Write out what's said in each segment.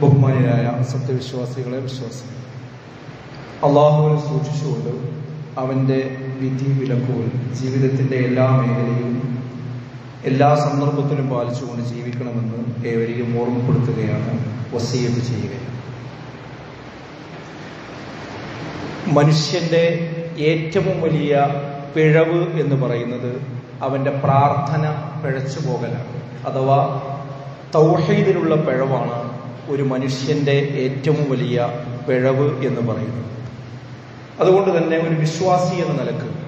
ബഹുമാനിയായ സത്യവിശ്വാസികളെ വിശ്വാസം അള്ളാഹുവിനെ സൂക്ഷിച്ചുകൊണ്ട് അവന്റെ വിധി വിലക്കുകൾ ജീവിതത്തിന്റെ എല്ലാ മേഖലയിലും എല്ലാ സന്ദർഭത്തിലും പാലിച്ചുകൊണ്ട് ജീവിക്കണമെന്ന് ഏവരെയും ഓർമ്മപ്പെടുത്തുകയാണ് വസീയത്ത് ചെയ്യുകയാണ്. മനുഷ്യന്റെ ഏറ്റവും വലിയ പിഴവ് എന്ന് പറയുന്നത് അവന്റെ പ്രാർത്ഥന പിഴച്ചു പോകലാണ് അഥവാ തൗഹീദിലുള്ള പിഴവാണ് ഒരു മനുഷ്യന്റെ ഏറ്റവും വലിയ പിഴവ് എന്ന് പറയുന്നു. അതുകൊണ്ട് തന്നെ ഒരു വിശ്വാസി എന്ന നിലയ്ക്ക്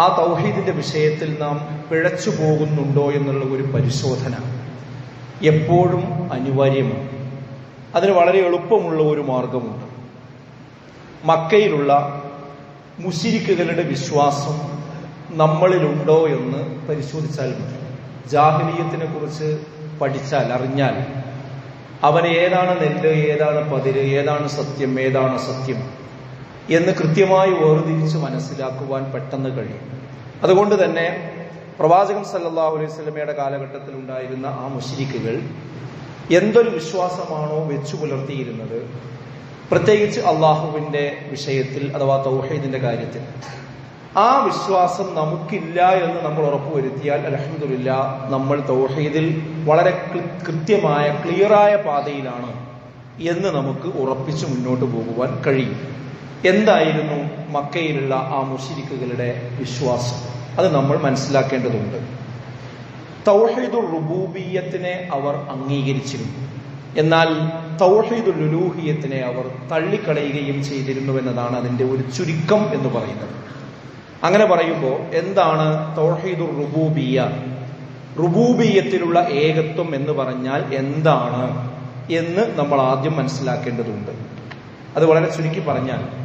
ആ തൗഹീദിന്റെ വിഷയത്തിൽ നാം പിഴച്ചു പോകുന്നുണ്ടോ എന്നുള്ള ഒരു പരിശോധന എപ്പോഴും അനിവാര്യമാണ്. അതിന് വളരെ എളുപ്പമുള്ള ഒരു മാർഗമുണ്ട്. മക്കയിലുള്ള മുശിരിക്കുകളുടെ വിശ്വാസം നമ്മളിലുണ്ടോ എന്ന് പരിശോധിച്ചാൽ മതി. ജാഹലീയത്തിനെ കുറിച്ച് പഠിച്ചാൽ അറിഞ്ഞാൽ അവന് ഏതാണ് നെല്ല് ഏതാണ് പതിര് ഏതാണ് സത്യം ഏതാണ് സത്യം എന്ന് കൃത്യമായി വേർതിരിച്ച് മനസ്സിലാക്കുവാൻ പെട്ടെന്ന് കഴിയും. അതുകൊണ്ട് തന്നെ പ്രവാചകൻ സല്ലല്ലാഹു അലൈഹി സ്വലമയുടെ കാലഘട്ടത്തിൽ ഉണ്ടായിരുന്ന ആ മുഷിരിക്കുകൾ എന്തൊരു വിശ്വാസമാണോ വെച്ചു പുലർത്തിയിരുന്നത്? പ്രത്യേകിച്ച് അള്ളാഹുവിന്റെ വിഷയത്തിൽ അഥവാ തൗഹീദിന്റെ കാര്യത്തിൽ. ആ വിശ്വാസം നമുക്കില്ല എന്ന് നമ്മൾ ഉറപ്പുവരുത്തിയാൽ അലഹമില്ല നമ്മൾ തൗഹീദിൽ വളരെ കൃത്യമായ ക്ലിയറായ പാതയിലാണ് എന്ന് നമുക്ക് ഉറപ്പിച്ച് മുന്നോട്ട് പോകുവാൻ കഴിയും. എന്തായിരുന്നു മക്കയിലുള്ള ആ മുഷിരിക്കുകളുടെ വിശ്വാസം? അത് നമ്മൾ മനസ്സിലാക്കേണ്ടതുണ്ട്. തൗഹീദുൽ റുബൂബിയത്തിനെ അവർ അംഗീകരിച്ചിരുന്നു. എന്നാൽ തൗഹീദുൽ ലുലൂഹിയത്തിനെ അവർ തള്ളിക്കളയുകയും ചെയ്തിരുന്നു എന്നതാണ് അതിന്റെ ഒരു ചുരുക്കം എന്ന് പറയുന്നത്. അങ്ങനെ പറയുമ്പോൾ എന്താണ് തൗഹീദുർ റുബൂബിയ? റുബൂബിയത്തിലുള്ള ഏകത്വം എന്ന് പറഞ്ഞാൽ എന്താണ് എന്ന് നമ്മൾ ആദ്യം മനസ്സിലാക്കേണ്ടതുണ്ട്. അത് വളരെ ചുരുക്കി പറഞ്ഞാൽ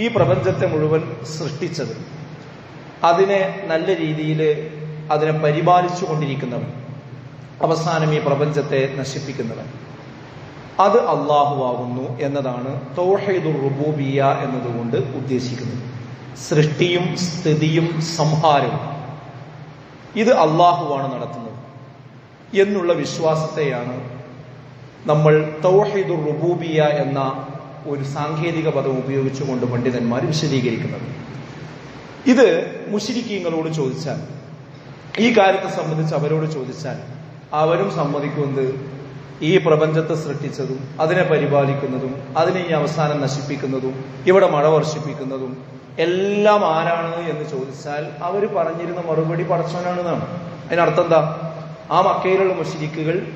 ഈ പ്രപഞ്ചത്തെ മുഴുവൻ സൃഷ്ടിച്ചത് അതിനെ നല്ല രീതിയിൽ അതിനെ പരിപാലിച്ചു കൊണ്ടിരിക്കുന്നവൻ അവസാനം ഈ പ്രപഞ്ചത്തെ നശിപ്പിക്കുന്നവൻ. അത് അള്ളാഹുവാകുന്നു എന്നതാണ് തൗഹീദുർ റുബൂബിയ എന്നതുകൊണ്ട് ഉദ്ദേശിക്കുന്നത്. സൃഷ്ടിയും സ്ഥിതിയും സംഹാരവും. ഇത് അള്ളാഹുവാണ് നടത്തുന്നത്. എന്നുള്ള വിശ്വാസത്തെയാണ് നമ്മൾ തൗഹീദുർ റുബൂബിയ എന്ന ഒരു സാങ്കേതിക പദം ഉപയോഗിച്ചുകൊണ്ട് പണ്ഡിതന്മാർ വിശദീകരിക്കുന്നത്. ഇത് മുഷിരിക്കീങ്ങളോട് ചോദിച്ചാൽ ഈ കാര്യത്തെ സംബന്ധിച്ച് അവരോട് ചോദിച്ചാൽ അവരും സമ്മതിക്കുന്നത് ഈ പ്രപഞ്ചത്തെ സൃഷ്ടിച്ചതും അതിനെ പരിപാലിക്കുന്നതും അതിനെ ഈ അവസാനം നശിപ്പിക്കുന്നതും ഇവിടെ മഴ വർഷിപ്പിക്കുന്നതും എല്ലാം ആരാണ് എന്ന് ചോദിച്ചാൽ അവർ പറഞ്ഞിരുന്ന മറുപടി പടച്ചവനാണെന്നാണ് അതിനർത്ഥം എന്താ? ആ മക്കയിലുള്ള മുഷിരിക്കുകൾ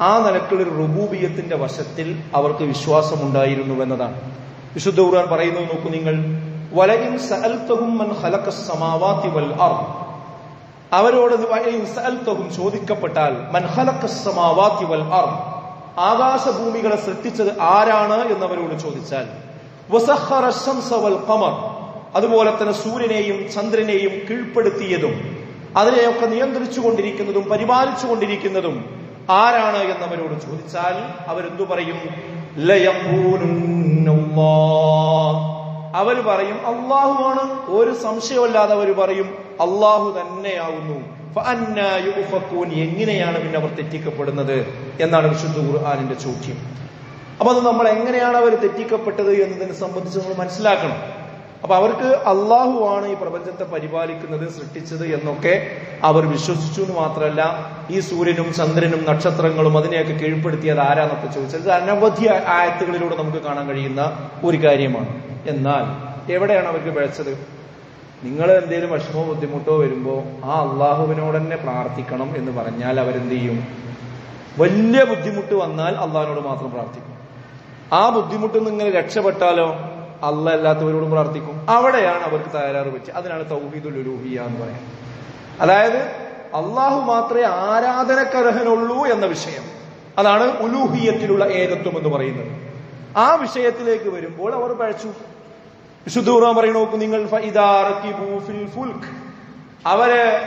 ആ നിലക്കുള്ള റുബൂബിയത്തിന്റെ വശത്തിൽ അവർക്ക് വിശ്വാസമുണ്ടായിരുന്നു എന്നതാണ്. വിശുദ്ധ ഖുർആൻ പറയുന്നത് നോക്കൂ നിങ്ങൾ. സഅൽതഹും മൻ വൽ അർദ്. അവരോട് സഅൽതഹും ചോദിക്കപ്പെട്ടാൽ മൻ വൽ അർദ്. ആകാശഭൂമികളെ സൃഷ്ടിച്ചത് ആരാണ് എന്നവരോട് ചോദിച്ചാൽ വൽ ഖമർ. അതുപോലെ തന്നെ സൂര്യനെയും ചന്ദ്രനെയും കീഴ്പ്പെടുത്തിയതും അതിനെയൊക്കെ നിയന്ത്രിച്ചു കൊണ്ടിരിക്കുന്നതും പരിപാലിച്ചു കൊണ്ടിരിക്കുന്നതും ആരാണ് എന്നവരോട് ചോദിച്ചാൽ അവരെന്തു പറയും? അവർ പറയും അള്ളാഹുവാണ് ഒരു സംശയമല്ലാതെ അവർ പറയും അള്ളാഹു തന്നെയാവുന്നു. എങ്ങനെയാണ് പിന്നെ അവർ തെറ്റിക്കപ്പെടുന്നത് എന്നാണ് വിശുദ്ധ ഖുർആാനിന്റെ ചോദ്യം. അപ്പൊ അത് നമ്മൾ എങ്ങനെയാണ് അവർ തെറ്റിക്കപ്പെട്ടത് എന്നതിനെ സംബന്ധിച്ച് നമ്മൾ മനസ്സിലാക്കണം. അപ്പൊ അവർക്ക് അള്ളാഹുവാണ് ഈ പ്രപഞ്ചത്തെ പരിപാലിക്കുന്നത് സൃഷ്ടിച്ചത് എന്നൊക്കെ അവർ വിശ്വസിച്ചു എന്ന് മാത്രമല്ല ഈ സൂര്യനും ചന്ദ്രനും നക്ഷത്രങ്ങളും അതിനെയൊക്കെ കീഴ്പ്പെടുത്തിയത് ആരാന്നൊക്കെ ചോദിച്ചത് അനവധി ആയത്തുകളിലൂടെ നമുക്ക് കാണാൻ കഴിയുന്ന ഒരു കാര്യമാണ്. എന്നാൽ എവിടെയാണ് അവർക്ക് പിഴച്ചത്? നിങ്ങൾ എന്തെങ്കിലും വിഷമോ ബുദ്ധിമുട്ടോ വരുമ്പോൾ ആ അള്ളാഹുവിനോട് തന്നെ പ്രാർത്ഥിക്കണം എന്ന് പറഞ്ഞാൽ അവരെന്ത് ചെയ്യും? വലിയ ബുദ്ധിമുട്ട് വന്നാൽ അള്ളാഹിനോട് മാത്രം പ്രാർത്ഥിക്കും. ആ ബുദ്ധിമുട്ടിൽ നിന്ന് ഇങ്ങനെ രക്ഷപ്പെട്ടാലോ? അല്ല അല്ലാത്തവരോടും പ്രാർത്ഥിക്കും അവിടെയാണ് അവർക്ക് തയ്യാറ് വെച്ച്. അതിനാണ് തൗഹീദുൽ ഉലൂഹിയ എന്ന് പറയുന്നത്. അതായത് അള്ളാഹു മാത്രമേ ആരാധനക്കർഹനുള്ളൂ എന്ന വിഷയം. അതാണ് ഉലൂഹിയത്തിലുള്ള ഏകത്വം എന്ന് പറയുന്നത്. ആ വിഷയത്തിലേക്ക് വരുമ്പോൾ അവർ പഴച്ചു. വിശുദ്ധ ഖുർആൻ പറയണ നോക്കൂ നിങ്ങൾ അവർ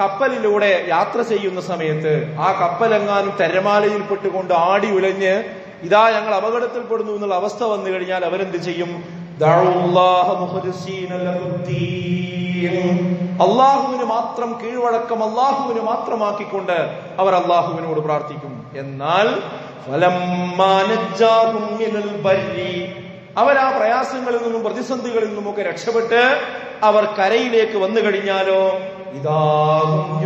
കപ്പലിലൂടെ യാത്ര ചെയ്യുന്ന സമയത്ത് ആ കപ്പലെങ്ങാനും തെരമാലയിൽപ്പെട്ടുകൊണ്ട് ആടി ഉലഞ്ഞ് ഇതാ ഞങ്ങൾ അപകടത്തിൽപ്പെടുന്നു എന്നുള്ള അവസ്ഥ വന്നു കഴിഞ്ഞാൽ അവരെന്ത് ചെയ്യും? അള്ളാഹുവിന് മാത്രം കീഴ്വഴക്കം അള്ളാഹുവിന് മാത്രമാക്കിക്കൊണ്ട് അവർ അള്ളാഹുവിനോട് പ്രാർത്ഥിക്കും. എന്നാൽ അവർ ആ പ്രയാസങ്ങളിൽ നിന്നും പ്രതിസന്ധികളിൽ നിന്നുമൊക്കെ രക്ഷപ്പെട്ട് അവർ കരയിലേക്ക് വന്നു കഴിഞ്ഞാലോ? ഇതാകും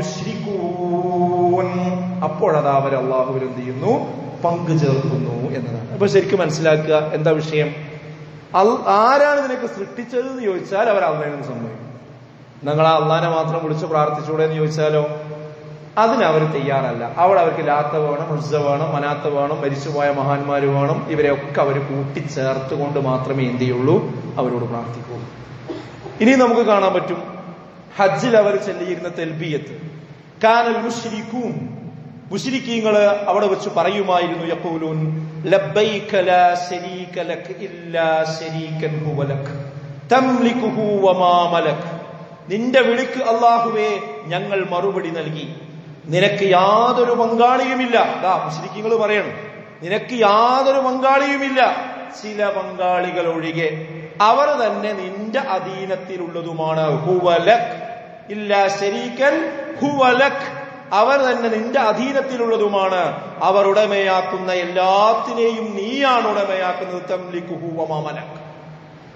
അപ്പോഴതാ അവർ അള്ളാഹുവിനെന്ത് ചെയ്യുന്നു? പങ്കു ചേർക്കുന്നു എന്നതാണ്. അപ്പൊ ശരിക്കും മനസ്സിലാക്കുക എന്താ വിഷയം? ആരാണ് ഇതിനൊക്കെ സൃഷ്ടിച്ചത് എന്ന് ചോദിച്ചാൽ അവർ അള്ളാഹിനെ സംഭവിക്കും നിങ്ങൾ ആ അള്ളാനെ മാത്രം വിളിച്ച് പ്രാർത്ഥിച്ചൂടെ എന്ന് ചോദിച്ചാലോ? അതിന് അവർ തയ്യാറല്ല. അവിടെ അവർക്ക് ലാത്ത വേണം ഉസ്സ വേണം മനാത്ത വേണം മരിച്ചുപോയ മഹാന്മാര് വേണം. ഇവരെയൊക്കെ അവർ കൂട്ടിച്ചേർത്തുകൊണ്ട് മാത്രമേ എന്ത് ചെയ്യുള്ളൂ? അവരോട് പ്രാർത്ഥിക്കൂ. ഇനി നമുക്ക് കാണാൻ പറ്റും. ഹജ്ജിൽ അവർ ചെല്ലിയിരുന്ന തെൽബിയത്ത്. കാനൽ മുശ്രിക്കൂൻ മുശ്രിക്കീങ്ങൾ അവിടെ വെച്ച് പറയുമായിരുന്നു മലക്. നിന്റെ വിളിക്ക് അള്ളാഹുവേ ഞങ്ങൾ മറുപടി നൽകി. നിനക്ക് യാതൊരു പങ്കാളിയുമില്ല. ദാ മുസ്ലിക്കീങ്ങൾ പറയണം. നിനക്ക് യാതൊരു പങ്കാളിയുമില്ല. ചില പങ്കാളികൾ ഒഴികെ അവർ തന്നെ നിന്റെ അധീനത്തിലുള്ളതുമാണ്. ഹുവലക് ഇല്ല ശരീക്കൻ ഹുവലക് അവർ തന്നെ നിന്റെ അധീനത്തിലുള്ളതുമാണ്. അവർ ഉടമയാക്കുന്ന എല്ലാത്തിനെയും നീയാണ് ഉടമയാക്കുന്നത്. തംലിക്കു ഹുവമാമലക്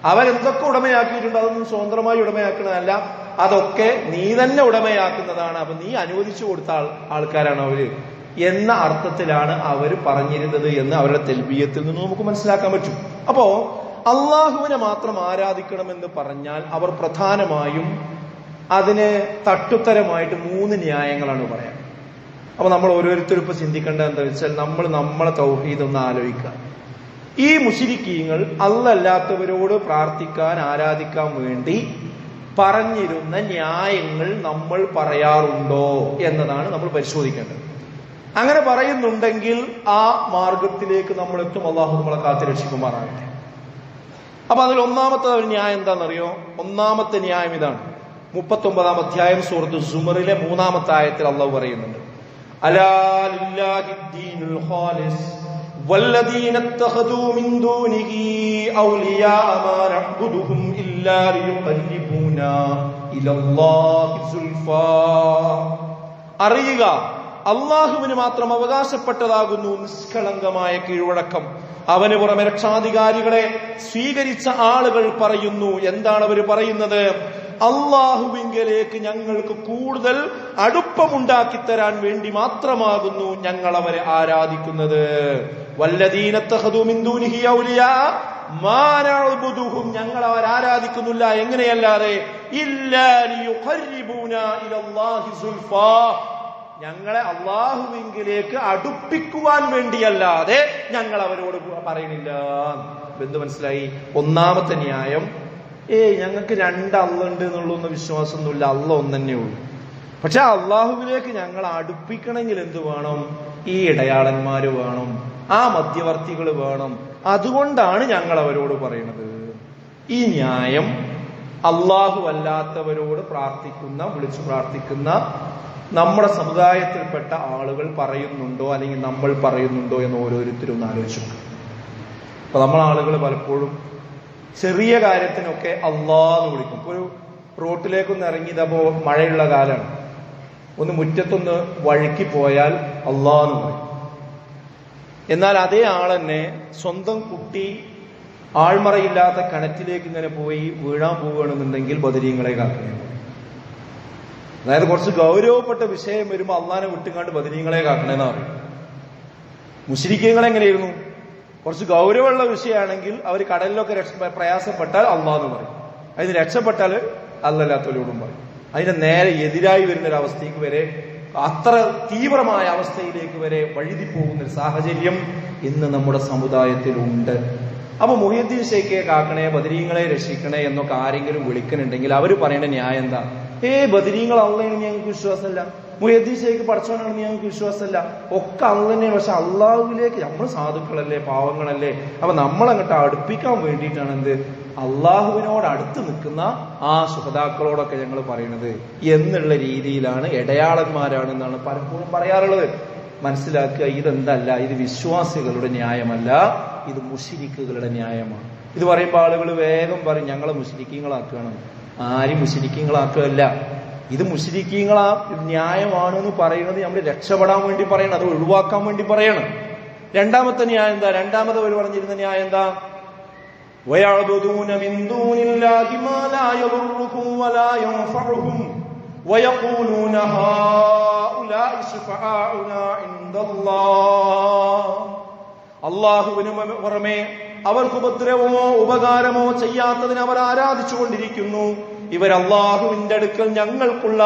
അവരെന്തൊക്കെ ഉടമയാക്കിയിട്ടുണ്ട്? അതൊന്നും സ്വതന്ത്രമായി ഉടമയാക്കുന്നതല്ല. അതൊക്കെ നീ തന്നെ ഉടമയാക്കുന്നതാണ്. അപ്പൊ നീ അനുവദിച്ചു കൊടുത്ത ആൾ ആൾക്കാരാണ് അവർ. എന്ന അർത്ഥത്തിലാണ് അവർ പറഞ്ഞിരുന്നത് എന്ന് അവരുടെ തെൽബീയത്തിൽ നിന്ന് നമുക്ക് മനസ്സിലാക്കാൻ പറ്റും. അപ്പോ അള്ളാഹുവിനെ മാത്രം ആരാധിക്കണമെന്ന് പറഞ്ഞാൽ അവർ പ്രധാനമായും അതിന് തട്ടുത്തരമായിട്ട് മൂന്ന് ന്യായങ്ങളാണ് പറയാം. അപ്പൊ നമ്മൾ ഓരോരുത്തരും ഇപ്പൊ ചിന്തിക്കേണ്ടത് എന്താ വെച്ചാൽ നമ്മൾ നമ്മളെ തൗഹീദ് ഒന്ന് ആലോചിക്കുക. ഈ മുഷിരിക്കീങ്ങൾ അല്ലല്ലാത്തവരോട് പ്രാർത്ഥിക്കാൻ ആരാധിക്കാൻ വേണ്ടി പറഞ്ഞിരുന്ന ന്യായങ്ങൾ നമ്മൾ പറയാറുണ്ടോ എന്നതാണ് നമ്മൾ പരിശോധിക്കേണ്ടത്. അങ്ങനെ പറയുന്നുണ്ടെങ്കിൽ ആ മാർഗത്തിലേക്ക് നമ്മൾ എത്തും. അള്ളാഹു നമ്മളെ കാത്തുരക്ഷിക്കുമാറാകട്ടെ അപ്പൊ അതിൽ ഒന്നാമത്തെ ന്യായം എന്താണെന്നറിയോ? ഒന്നാമത്തെ ന്യായം ഇതാണ്. മുപ്പത്തി ഒമ്പതാം അധ്യായം സൂറത്ത് സുമറിലെ മൂന്നാമത്തെ ആയത്തിൽ അള്ളാഹു പറയുന്നുണ്ട് അലാ ലില്ലാഹി ദീനുൽ ഖാലിസ് والذين اتخذوا من دونه أولياء ما نعبدهم إلا ليقربونا إلى الله زلفى അറിയുക അള്ളാഹുവിന് മാത്രം അവകാശപ്പെട്ടതാകുന്നു നിഷ്കളങ്കമായ കീഴ്വഴക്കം അവന് പുറമെ രക്ഷാധികാരികളെ സ്വീകരിച്ച ആളുകൾ പറയുന്നു എന്താണ് അവർ പറയുന്നത് അള്ളാഹുവിങ്കലേക്ക് ഞങ്ങൾക്ക് കൂടുതൽ അടുപ്പമുണ്ടാക്കി തരാൻ വേണ്ടി മാത്രമാകുന്നു ഞങ്ങൾ അവരെ ആരാധിക്കുന്നത് മാനഅബുദുഹും ഞങ്ങൾ അവർ ആരാധിക്കുന്നില്ല എങ്ങനെയല്ലാതെ? ഞങ്ങളെ അള്ളാഹുവിങ്കിലേക്ക് അടുപ്പിക്കുവാൻ വേണ്ടിയല്ലാതെ ഞങ്ങൾ അവരോട് പറയുന്നില്ല. എന്ത് മനസ്സിലായി? ഒന്നാമത്തെ ന്യായം ഏയ് ഞങ്ങൾക്ക് രണ്ട് അള്ളുണ്ട് എന്നുള്ളൊന്നും വിശ്വാസമൊന്നുമില്ല. അള്ള ഒന്നെ ഉള്ളൂ. പക്ഷെ അള്ളാഹുവിലേക്ക് ഞങ്ങൾ അടുപ്പിക്കണമെങ്കിൽ എന്ത് വേണം? ഈ ഇടയാളന്മാര് വേണം. ആ മധ്യവർത്തികൾ വേണം. അതുകൊണ്ടാണ് ഞങ്ങൾ അവരോട് പറയുന്നത് ഈ ന്യായം അള്ളാഹു അല്ലാത്തവരോട് പ്രാർത്ഥിക്കുന്ന വിളിച്ചു പ്രാർത്ഥിക്കുന്ന നമ്മുടെ സമുദായത്തിൽപ്പെട്ട ആളുകൾ പറയുന്നുണ്ടോ? അല്ലെങ്കിൽ നമ്മൾ പറയുന്നുണ്ടോ എന്ന് ഓരോരുത്തരും ഒന്ന് ആലോചിച്ചു അപ്പൊ നമ്മൾ ആളുകൾ പലപ്പോഴും ചെറിയ കാര്യത്തിനൊക്കെ അള്ളാന്ന് വിളിക്കും. ഒരു റോട്ടിലേക്കൊന്ന് ഇറങ്ങിയതപ്പോ മഴയുള്ള കാലമാണ് ഒന്ന് മുറ്റത്തൊന്ന് വഴുക്കി പോയാൽ അള്ളാന്ന് പറയും. എന്നാൽ അതേ ആളെന്നെ സ്വന്തം കുട്ടി ആൾമറയില്ലാത്ത കിണറ്റിലേക്ക് ഇങ്ങനെ പോയി വീഴാൻ പോവുകയാണെന്നുണ്ടെങ്കിൽ ബദരീങ്ങളെ കാക്കണം അതായത് കുറച്ച് ഗൗരവപ്പെട്ട വിഷയം വരുമ്പോൾ അള്ളാനെ വിട്ടുകാണ്ട് ബദരീങ്ങളെ കാക്കണേന്നാണ് എങ്ങനെയായിരുന്നു? കുറച്ച് ഗൗരവമുള്ള വിഷയമാണെങ്കിൽ അവർ കടലിലൊക്കെ രക്ഷ പ്രയാസപ്പെട്ടാൽ അള്ളാന്ന് പറയും. അതിന് രക്ഷപ്പെട്ടാൽ അല്ലല്ലാത്തവരോടും പറയും. അതിന്റെ നേരെ എതിരായി വരുന്ന ഒരു അവസ്ഥയ്ക്ക് വരെ അത്ര തീവ്രമായ അവസ്ഥയിലേക്ക് വരെ വഴുതി പോകുന്ന ഒരു സാഹചര്യം ഇന്ന് നമ്മുടെ സമുദായത്തിൽ ഉണ്ട് അപ്പൊ മൊഹീദ്ദീൻ ഷെയ്ഖെ കാക്കണേ ബദരീങ്ങളെ രക്ഷിക്കണേ എന്നൊക്കെ ആരെങ്കിലും വിളിക്കുന്നുണ്ടെങ്കിൽ അവർ പറയേണ്ട ന്യായം എന്താ? ഏ ബദരീങ്ങൾ അള്ളയാണെന്ന് ഞങ്ങൾക്ക് വിശ്വാസമല്ല. മുഹദ്ദീൻ ഷെയ്ഖ് പഠിച്ചവനാണെന്ന് ഞങ്ങൾക്ക് വിശ്വാസമല്ല. ഒക്കെ അന്ന് തന്നെയാണ്. പക്ഷെ അള്ളാഹുവിലേക്ക് നമ്മൾ സാധുക്കളല്ലേ പാവങ്ങളല്ലേ? അപ്പൊ നമ്മളങ്ങോട്ട് അടുപ്പിക്കാൻ വേണ്ടിയിട്ടാണ് എന്ത്? അള്ളാഹുവിനോട് അടുത്ത് നിൽക്കുന്ന ആ സുഹതാക്കളോടൊക്കെ ഞങ്ങൾ പറയണത്. എന്നുള്ള രീതിയിലാണ് ഇടയാളന്മാരാണെന്നാണ് പലപ്പോഴും പറയാറുള്ളത്. മനസ്സിലാക്കുക ഇതെന്തല്ല? ഇത് വിശ്വാസികളുടെ ന്യായമല്ല. ഇത് മുഷിരിക്കുകളുടെ ന്യായമാണ്. ഇത് പറയുമ്പോൾ ആളുകൾ വേഗം പറയും ഞങ്ങളെ മുഷിരിക്കങ്ങളാക്കുകയാണ് ആരും മുഷിരിക്കങ്ങളാക്കുകയല്ല ഇത് മുസ്ലിക്കീങ്ങളാ ന്യായമാണ് എന്ന് പറയുന്നത് നമ്മൾ രക്ഷപ്പെടാൻ വേണ്ടി പറയണം അത് ഒഴിവാക്കാൻ വേണ്ടി പറയണം. രണ്ടാമത്തെ ന്യായം എന്താ? രണ്ടാമത് അവർ പറഞ്ഞിരുന്ന ന്യായം എന്താ? അള്ളാഹുവിന് പുറമെ അവർക്ക് ഉപദ്രവമോ ഉപകാരമോ ചെയ്യാത്തതിന് അവർ ആരാധിച്ചുകൊണ്ടിരിക്കുന്നു. ഇവർ അള്ളാഹുവിന്റെ അടുക്കൽ ഞങ്ങൾക്കുള്ള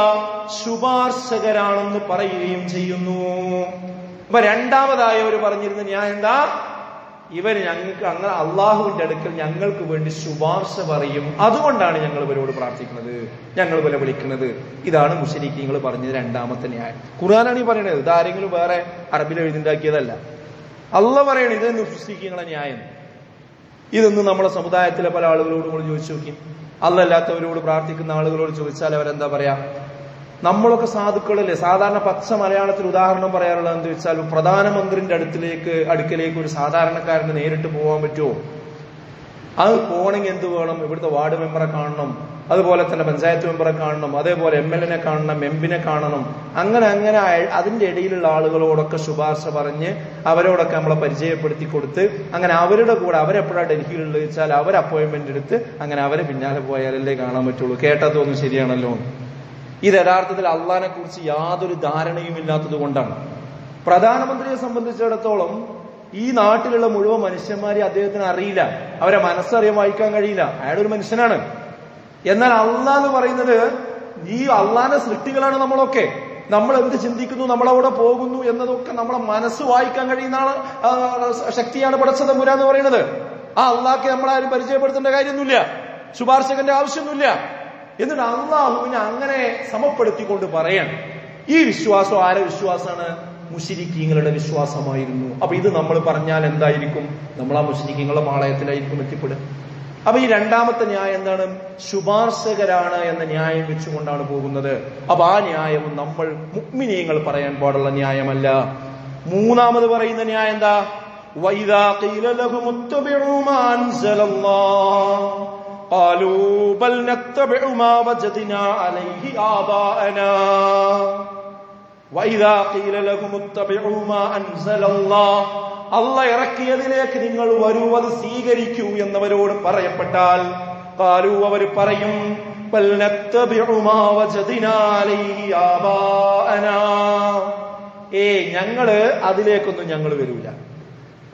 ശുപാർശകരാണെന്ന് പറയുകയും ചെയ്യുന്നു. അപ്പൊ രണ്ടാമതായി അവർ പറഞ്ഞിരുന്ന ഞാൻ എന്താ? ഇവർ ഞങ്ങൾക്ക് അങ്ങനെ അള്ളാഹുവിന്റെ അടുക്കൽ ഞങ്ങൾക്ക് വേണ്ടി ശുപാർശ പറയും. അതുകൊണ്ടാണ് ഞങ്ങൾ ഇവരോട് പ്രാർത്ഥിക്കുന്നത്. ഞങ്ങൾ ഇവരെ വിളിക്കുന്നത്. ഇതാണ് മുഷരിക്കീങ്ങൾ പറഞ്ഞത് രണ്ടാമത്തെ ന്യായം. ഖുർആനാണ് ഈ പറയുന്നത്. ഇതാരെങ്കിലും വേറെ അറബിൽ എഴുതിണ്ടാക്കിയതല്ല. അല്ല പറയണ ഇത് മുസ്ലിക്കീങ്ങളെ ന്യായം. ഇതൊന്നും നമ്മുടെ സമുദായത്തിലെ പല ആളുകളോടും കൂടി ചോദിച്ചു നോക്കി. അല്ലല്ലാത്തവരോട് പ്രാർത്ഥിക്കുന്ന ആളുകളോട് ചോദിച്ചാൽ അവരെന്താ പറയാ? നമ്മളൊക്കെ സാധുക്കളല്ലേ? സാധാരണ പച്ച മലയാളത്തിൽ ഉദാഹരണം പറയാറുള്ളത് എന്ന് വെച്ചാൽ പ്രധാനമന്ത്രിന്റെ അടുത്തിലേക്ക് അടുക്കലേക്ക് ഒരു സാധാരണക്കാരന് നേരിട്ട് പോകാൻ പറ്റുമോ? അത് പോകണമെങ്കിൽ എന്ത് വേണം? ഇവിടുത്തെ വാർഡ് മെമ്പറെ കാണണം. അതുപോലെ തന്നെ പഞ്ചായത്ത് മെമ്പറെ കാണണം. അതേപോലെ എം എൽ എനെ കാണണം എം പിനെ കാണണം. അങ്ങനെ അങ്ങനെ അതിന്റെ ഇടയിലുള്ള ആളുകളോടൊക്കെ ശുപാർശ പറഞ്ഞ് അവരോടൊക്കെ നമ്മളെ പരിചയപ്പെടുത്തി കൊടുത്ത് അങ്ങനെ അവരുടെ കൂടെ അവരെപ്പോഴാണ് ഡൽഹിയിലുള്ളത് വെച്ചാൽ അവർ അപ്പോയിന്റ്മെന്റ് എടുത്ത് അങ്ങനെ അവരെ പിന്നാലെ പോയാലല്ലേ കാണാൻ പറ്റുള്ളൂ. കേട്ടതൊന്നും ശരിയാണല്ലോ. ഇത് യഥാർത്ഥത്തിൽ അള്ളഹാനെ കുറിച്ച് യാതൊരു ധാരണയും ഇല്ലാത്തത് കൊണ്ടാണ്. പ്രധാനമന്ത്രിയെ സംബന്ധിച്ചിടത്തോളം ഈ നാട്ടിലുള്ള മുഴുവൻ മനുഷ്യന്മാരെ അദ്ദേഹത്തിന് അറിയില്ല. അവരെ മനസ്സറിയാൻ വായിക്കാൻ കഴിയില്ല. അയാൾ ഒരു മനുഷ്യനാണ്. എന്നാൽ അള്ളാഹ് എന്ന് പറയുന്നത് ഈ അള്ളാന്റെ സൃഷ്ടികളാണ് നമ്മളൊക്കെ. നമ്മൾ എന്ത് ചിന്തിക്കുന്നു നമ്മളവിടെ പോകുന്നു എന്നതൊക്കെ നമ്മളെ മനസ്സ് വായിക്കാൻ കഴിയുന്ന ശക്തിയാണ് പടച്ചത മുര എന്ന് പറയുന്നത്. ആ അള്ളാഹ്ക്ക് നമ്മളാരും പരിചയപ്പെടുത്തേണ്ട കാര്യമൊന്നുമില്ല. ശുപാർശകന്റെ ആവശ്യമൊന്നുമില്ല. എന്നിട്ട് അള്ളാഹുവിനെ അങ്ങനെ സമപ്പെടുത്തിക്കൊണ്ട് പറയാൻ ഈ വിശ്വാസം ആരെ വിശ്വാസമാണ്? മുഷിരിക്കീങ്ങളുടെ വിശ്വാസമായിരുന്നു അപ്പൊ ഇത് നമ്മൾ പറഞ്ഞാൽ എന്തായിരിക്കും നമ്മൾ ആ മുഷിരിക്കീങ്ങളുടെ പാളയത്തിലായിരിക്കും എത്തിപ്പെടുക അപ്പൊ ഈ രണ്ടാമത്തെ ന്യായം എന്താണ് ശുപാർശകരാണ് എന്ന ന്യായം വെച്ചുകൊണ്ടാണ് പോകുന്നത് അപ്പൊ ആ ന്യായവും നമ്മൾ മുഗ്മിനീയങ്ങൾ പറയാൻ പാടുള്ള ന്യായമല്ല മൂന്നാമത് പറയുന്ന ന്യായം എന്താ വൈദാ ഖീല ലഹും ഇത്തബിഉ മാ അൻസലല്ലാഹ് قالوا بل نتبع ما وجدنا عليه آباءنا അള്ള ഇറക്കിയതിലേക്ക് നിങ്ങൾ വരൂ അത് സ്വീകരിക്കൂ എന്നവരോട് പറയപ്പെട്ടാൽ കാലു അവർ പറയും ഏ ഞങ്ങൾ അതിലേക്കൊന്നും ഞങ്ങൾ വരൂല.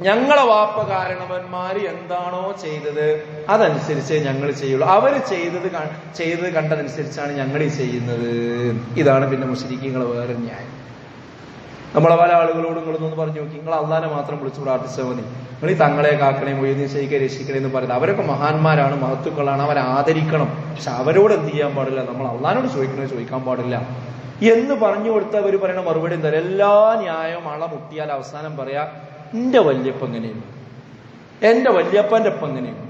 ഞങ്ങളെ വാപ്പ കാരണവന്മാര് എന്താണോ ചെയ്തത് അതനുസരിച്ച് ഞങ്ങൾ ചെയ്യുള്ളൂ. അവർ ചെയ്തത് ചെയ്തത് കണ്ടതനുസരിച്ചാണ് ഞങ്ങൾ ഈ ചെയ്യുന്നത്. ഇതാണ് പിന്നെ മുസ്ലിക്കുകൾ വേറെ ന്യായം. നമ്മളെ പല ആളുകളോട് നിങ്ങളൊന്ന് പറഞ്ഞു നോക്കി. നിങ്ങൾ അള്ളാനെ മാത്രം വിളിച്ചു പ്രാർത്ഥിച്ചാൽ മതി നിങ്ങൾ ഈ തങ്ങളെ കാക്കണേ മൊയ്തീൻ ശൈക്കെ രക്ഷിക്കണേ എന്ന് പറയുന്നത് അവരൊക്കെ മഹാന്മാരാണ് മഹത്തുക്കളാണ് അവരെ ആദരിക്കണം. പക്ഷെ അവരോട് എന്ത് ചെയ്യാൻ പാടില്ല? നമ്മൾ അള്ളഹാനോട് ചോദിക്കണേ ചോദിക്കാൻ പാടില്ല. എന്ന് പറഞ്ഞു കൊടുത്ത അവർ പറയുന്ന മറുപടി എന്താ? എല്ലാ ന്യായവും അള മുട്ടിയാൽ അവസാനം പറയാ എന്റെ വല്യപ്പ എങ്ങനെയാണ് എന്റെ വല്യപ്പന്റെ ഒപ്പം എങ്ങനെയാണ്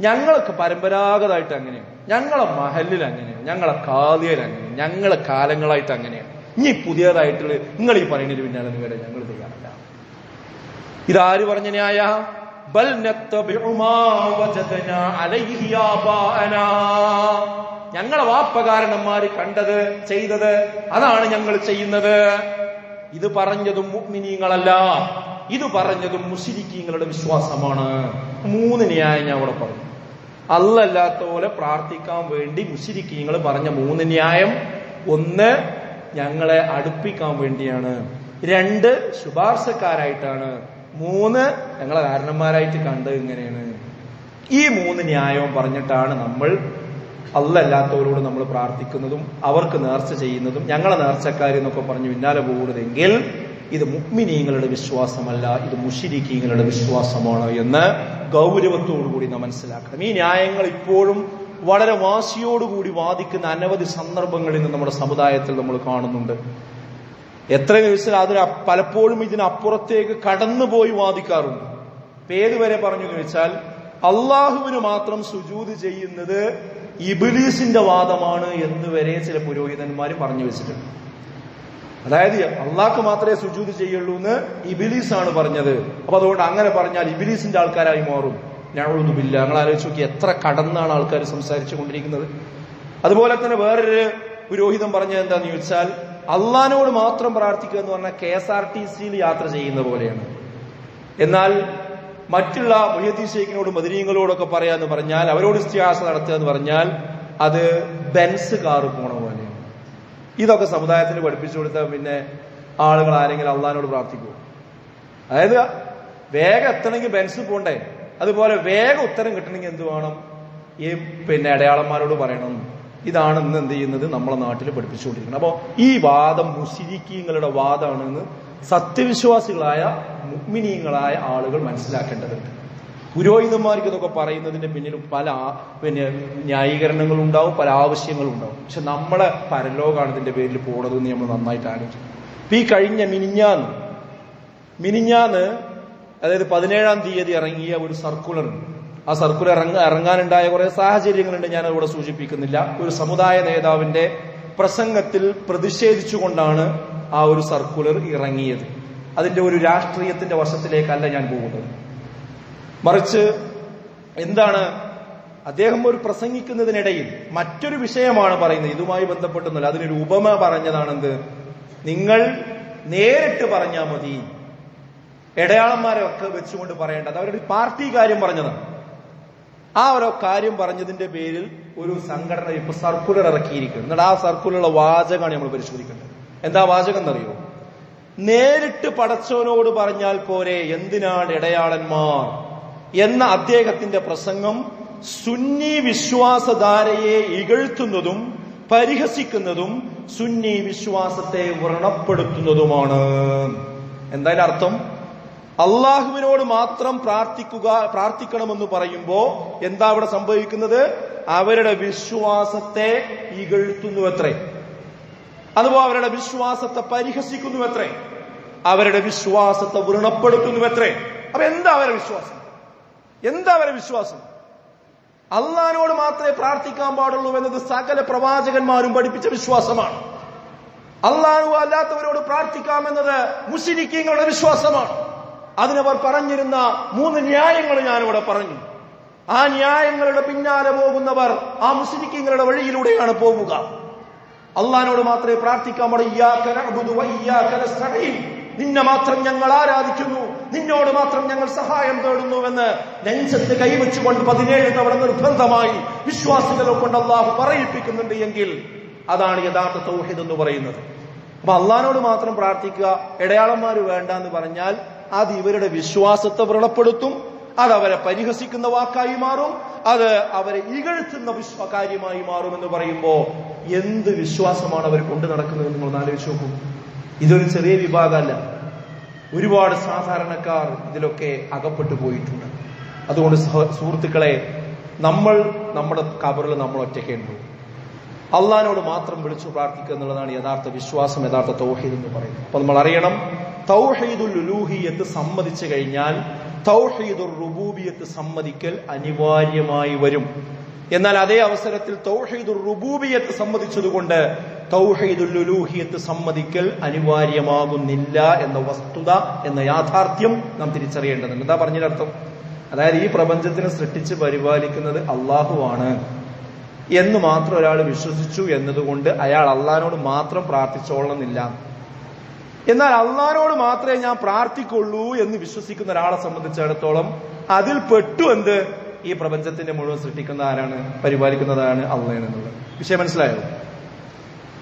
ഞങ്ങളൊക്കെ പരമ്പരാഗതമായിട്ട് അങ്ങനെയാണ് ഞങ്ങളെ മഹലിൽ അങ്ങനെയാണ് ഞങ്ങളെ കാതിയൽ അങ്ങനെയാണ് ഞങ്ങളെ കാലങ്ങളായിട്ട് അങ്ങനെയാണ് ഇനി പുതിയതായിട്ടുള്ള നിങ്ങൾ ഈ പറയുന്നതിന് പിന്നാലെ നിങ്ങളുടെ ഞങ്ങൾ തയ്യാറല്ല ഇതാര് പറഞ്ഞ ന്യായ. ഞങ്ങളെ വാപ്പകാരണന്മാര് കണ്ടത് ചെയ്തത് അതാണ് ഞങ്ങൾ ചെയ്യുന്നത്. ഇത് പറഞ്ഞതും മുഅ്മിനീങ്ങളല്ല. ഇത് പറഞ്ഞതും മുസ്ലിക്കീങ്ങളുടെ വിശ്വാസമാണ്. മൂന്ന് ന്യായം ഞാൻ അവിടെ പറഞ്ഞു. അല്ലല്ലാത്ത പോലെ പ്രാർത്ഥിക്കാൻ വേണ്ടി മുസ്ലിക്കീങ്ങൾ പറഞ്ഞ മൂന്ന് ന്യായം. ഒന്ന് ഞങ്ങളെ അടുപ്പിക്കാൻ വേണ്ടിയാണ്. രണ്ട് ശുപാർശക്കാരായിട്ടാണ്. മൂന്ന് ഞങ്ങളെ കാരണന്മാരായിട്ട് കണ്ടത് ഇങ്ങനെയാണ്. ഈ മൂന്ന് ന്യായവും പറഞ്ഞിട്ടാണ് നമ്മൾ അല്ലല്ലാത്തവരോട് നമ്മൾ പ്രാർത്ഥിക്കുന്നതും അവർക്ക് നേർച്ച ചെയ്യുന്നതും ഞങ്ങളെ നേർച്ചക്കാരെന്നൊക്കെ പറഞ്ഞു പിന്നാലെ പോകുന്നതെങ്കിൽ ഇത് മുക്മിനീങ്ങളുടെ വിശ്വാസമല്ല ഇത് മുഷിരിക്കീങ്ങളുടെ വിശ്വാസമാണ് എന്ന് ഗൗരവത്തോടുകൂടി നാം മനസ്സിലാക്കണം. ഈ ന്യായങ്ങൾ ഇപ്പോഴും വളരെ വാശിയോടുകൂടി വാദിക്കുന്ന അനവധി സന്ദർഭങ്ങളിൽ നിന്ന് നമ്മുടെ സമുദായത്തിൽ നമ്മൾ കാണുന്നുണ്ട്. എത്ര ചോദിച്ചാൽ അതിന് പലപ്പോഴും ഇതിനപ്പുറത്തേക്ക് കടന്നുപോയി വാദിക്കാറുണ്ട്. പേര് വരെ പറഞ്ഞു വെച്ചാൽ അള്ളാഹുവിന് മാത്രം സുജൂത് ചെയ്യുന്നത് ഇബിലീസിന്റെ വാദമാണ് എന്ന് വരെ ചില പുരോഹിതന്മാർ പറഞ്ഞു വെച്ചിട്ടുണ്ട്. അതായത് അള്ളാഹ്ക്ക് മാത്രമേ സുജൂത് ചെയ്യുള്ളൂ എന്ന് ഇബിലീസ് ആണ് പറഞ്ഞത്. അപ്പൊ അതുകൊണ്ട് അങ്ങനെ പറഞ്ഞാൽ ഇബിലീസിന്റെ ആൾക്കാരായി മാറും. ഞാനൊന്നുമില്ല. ഞങ്ങൾ ആലോചിച്ച് നോക്കി എത്ര കടന്നാണ് ആൾക്കാർ സംസാരിച്ചു കൊണ്ടിരിക്കുന്നത്. അതുപോലെ തന്നെ വേറൊരു പുരോഹിതം പറഞ്ഞത് എന്താന്ന് ചോദിച്ചാൽ അള്ളഹാനോട് മാത്രം പ്രാർത്ഥിക്കുക എന്ന് പറഞ്ഞാൽ കെ എസ് ആർ ടി സിയിൽ യാത്ര ചെയ്യുന്ന പോലെയാണ്. എന്നാൽ മറ്റുള്ള മുഹദ്ദീൻ ഷെയ്ഖിനോടും മദരീങ്ങളോടൊക്കെ പറയാന്ന് പറഞ്ഞാൽ അവരോട് ഇസ്തിഹാസ നടത്തുക എന്ന് പറഞ്ഞാൽ അത് ബെൻസ് കാറ് പോണ ഇതൊക്കെ സമുദായത്തിന് പഠിപ്പിച്ചു കൊടുത്ത പിന്നെ ആളുകൾ ആരെങ്കിലും അള്ളഹാനോട് പ്രാർത്ഥിക്കുമോ അതായത് വേഗം എത്തണമെങ്കിൽ ബെൻസ് പോണ്ടേ? അതുപോലെ വേഗം ഉത്തരം കിട്ടണമെങ്കിൽ എന്ത് വേണം? ഈ പിന്നെ അടയാളന്മാരോട് പറയണം. ഇതാണ് ഇന്ന് എന്ത് ചെയ്യുന്നത്? നമ്മളെ നാട്ടിൽ പഠിപ്പിച്ചുകൊണ്ടിരിക്കുന്നത് അപ്പോൾ ഈ വാദം മുസിരിക്കീങ്ങളുടെ വാദമാണെന്ന് സത്യവിശ്വാസികളായ മുഗ്മിനീയങ്ങളായ ആളുകൾ മനസ്സിലാക്കേണ്ടതുണ്ട്. പുരോഹിതന്മാർക്ക് ഇതൊക്കെ പറയുന്നതിന്റെ പിന്നിൽ പല പിന്നെ ന്യായീകരണങ്ങളും ഉണ്ടാവും പല ആവശ്യങ്ങളും ഉണ്ടാവും പക്ഷെ നമ്മളെ പരലോകാണ് ഇതിന്റെ പേരിൽ പോണതെന്ന് നമ്മൾ നന്നായിട്ട് ആലോചിക്കും ഈ കഴിഞ്ഞ മിനിഞ്ഞാന്ന് മിനിഞ്ഞാന്ന് അതായത് പതിനേഴാം തീയതി ഇറങ്ങിയ ഒരു സർക്കുലർ ആ സർക്കുലർ ഇറങ്ങ ഇറങ്ങാനുണ്ടായ കുറെ സാഹചര്യങ്ങളുണ്ട് ഞാൻ ഇവിടെ സൂചിപ്പിക്കുന്നില്ല. ഒരു സമുദായ നേതാവിന്റെ പ്രസംഗത്തിൽ പ്രതിഷേധിച്ചുകൊണ്ടാണ് ആ ഒരു സർക്കുലർ ഇറങ്ങിയത്. അതിന്റെ ഒരു രാഷ്ട്രീയത്തിന്റെ വശത്തിലേക്കല്ല ഞാൻ പോകുന്നത്. മറിച്ച് എന്താണ് അദ്ദേഹം ഒരു പ്രസംഗിക്കുന്നതിനിടയിൽ മറ്റൊരു വിഷയമാണ് പറയുന്നത്. ഇതുമായി ബന്ധപ്പെട്ടൊന്നുമില്ല. അതിനൊരു ഉപമ പറഞ്ഞതാണെന്ത്? നിങ്ങൾ നേരിട്ട് പറഞ്ഞാൽ മതി. ഇടയാളന്മാരെ ഒക്കെ വെച്ചുകൊണ്ട് പറയേണ്ടത്. അവരുടെ പാർട്ടി കാര്യം പറഞ്ഞതാണ്. ആ ഓരോ കാര്യം പറഞ്ഞതിന്റെ പേരിൽ ഒരു സംഘടന ഇപ്പൊ സർക്കുലർ ഇറക്കിയിരിക്കുന്നു. എന്നിട്ട് ആ സർക്കുലറുള്ള വാചകമാണ് നമ്മൾ പരിശോധിക്കേണ്ടത്. എന്താ വാചകം എന്നറിയോ? നേരിട്ട് പടച്ചവനോട് പറഞ്ഞാൽ പോരെ. എന്തിനാണ് ഇടയാളന്മാർ എന്ന അദ്ദേഹത്തിന്റെ പ്രസംഗം സുന്നി വിശ്വാസധാരയെ ഇകഴ്ത്തുന്നതും പരിഹസിക്കുന്നതും സുന്നി വിശ്വാസത്തെ വ്രണപ്പെടുത്തുന്നതുമാണ്. എന്തായാലും അർത്ഥം? അള്ളാഹുവിനോട് മാത്രം പ്രാർത്ഥിക്കുക പ്രാർത്ഥിക്കണമെന്ന് പറയുമ്പോ എന്താ അവിടെ സംഭവിക്കുന്നത്? അവരുടെ വിശ്വാസത്തെ ഇകഴ്ത്തുന്നു അത്രേ അതുപോലെ അവരുടെ വിശ്വാസത്തെ പരിഹസിക്കുന്നു അത്രേ അവരുടെ വിശ്വാസത്തെ വ്രണപ്പെടുത്തുന്നു അത്രേ അപ്പൊ എന്താ അവരുടെ വിശ്വാസം? എന്താ അവരെ വിശ്വാസം? അള്ളഹാനോട് മാത്രമേ പ്രാർത്ഥിക്കാൻ പാടുള്ളൂ എന്നത് സകല പ്രവാചകന്മാരും പഠിപ്പിച്ച വിശ്വാസമാണ്. അള്ളാഹു അല്ലാത്തവരോട് പ്രാർത്ഥിക്കാമെന്നത് മുസ്ലിക്കീങ്ങളുടെ വിശ്വാസമാണ്. അതിനവർ പറഞ്ഞിരുന്ന മൂന്ന് ന്യായങ്ങൾ ഞാനിവിടെ പറഞ്ഞു. ആ ന്യായങ്ങളുടെ പിന്നാലെ പോകുന്നവർ ആ മുസ്ലിക്കീങ്ങളുടെ വഴിയിലൂടെയാണ് പോവുക. അള്ളഹാനോട് മാത്രമേ പ്രാർത്ഥിക്കാൻ പാടൂ നിന്നെ മാത്രം ഞങ്ങൾ ആരാധിക്കുന്നു. നിന്നോട് മാത്രം ഞങ്ങൾ സഹായം തേടുന്നുവെന്ന് നെഞ്ചത്ത് കൈവച്ചുകൊണ്ട് പതിനേഴ് തവണ നിർബന്ധമായി വിശ്വാസികളെ കൊണ്ട് അള്ളാഹു പറയിപ്പിക്കുന്നുണ്ട് എങ്കിൽ അതാണ് യഥാർത്ഥ തൗഹീദ് എന്ന് പറയുന്നത്. അപ്പൊ അള്ളഹാനോട് മാത്രം പ്രാർത്ഥിക്കുക ഇടയാളന്മാർ വേണ്ട എന്ന് പറഞ്ഞാൽ അത് ഇവരുടെ വിശ്വാസത്തെ വ്രണപ്പെടുത്തും അത് അവരെ പരിഹസിക്കുന്ന വാക്കായി മാറും അത് അവരെ ഇകഴ്ത്തുന്ന വിശ്വ കാര്യമായി മാറും എന്ന് പറയുമ്പോ എന്ത് വിശ്വാസമാണ് അവർ കൊണ്ടു നടക്കുന്നത് നിങ്ങൾ ആലോചിച്ച് നോക്കും. ഇതൊരു ചെറിയ വിഭാഗമല്ല. ഒരുപാട് സാധാരണക്കാർ ഇതിലൊക്കെ അകപ്പെട്ടു പോയിട്ടുണ്ട്. അതുകൊണ്ട് സഹ- സുഹൃത്തുക്കളെ നമ്മൾ നമ്മുടെ കബറിൽ നമ്മൾ ഒറ്റയ്ക്കേണ്ടു. അള്ളഹാനോട് മാത്രം വിളിച്ചു പ്രാർത്ഥിക്കുക എന്നുള്ളതാണ് യഥാർത്ഥ വിശ്വാസം യഥാർത്ഥ തൗഹീദ് എന്ന് പറയുന്നത്. അപ്പൊ നമ്മൾ അറിയണം തൗഹീദുൽ ലുലൂഹിയത്ത് സമ്മതിച്ചു കഴിഞ്ഞാൽ തൗഹീദുർ റുബൂബിയത്ത് സമ്മതിക്കൽ അനിവാര്യമായി വരും. എന്നാൽ അതേ അവസരത്തിൽ തൗഹീദുർ റുബൂബിയത്ത് സമ്മതിച്ചതുകൊണ്ട് തൗഹീദുൽ ഉലൂഹിയത്ത് സമ്മതിക്കൽ അനിവാര്യമാകുന്നില്ല എന്ന വസ്തുത എന്ന യാഥാർത്ഥ്യം നാം തിരിച്ചറിയേണ്ടതുണ്ട്. എന്താ പറഞ്ഞതിനർത്ഥം അതായത് ഈ പ്രപഞ്ചത്തിനെ സൃഷ്ടിച്ച് പരിപാലിക്കുന്നത് അള്ളാഹുവാണ്. എന്ന് മാത്രം ഒരാൾ വിശ്വസിച്ചു എന്നതുകൊണ്ട് അയാൾ അള്ളഹാനോട് മാത്രം പ്രാർത്ഥിച്ചോളണമെന്നില്ല. എന്നാൽ അള്ളഹാനോട് മാത്രമേ ഞാൻ പ്രാർത്ഥിക്കുള്ളൂ എന്ന് വിശ്വസിക്കുന്ന ഒരാളെ സംബന്ധിച്ചിടത്തോളം അതിൽ പെട്ടു എന്ത്? ഈ പ്രപഞ്ചത്തിന്റെ മുഴുവൻ സൃഷ്ടിക്കുന്ന ആരാണ്? പരിപാലിക്കുന്നതാണ് അള്ളഹൻ എന്നുള്ളത്. വിഷയം മനസ്സിലായോ?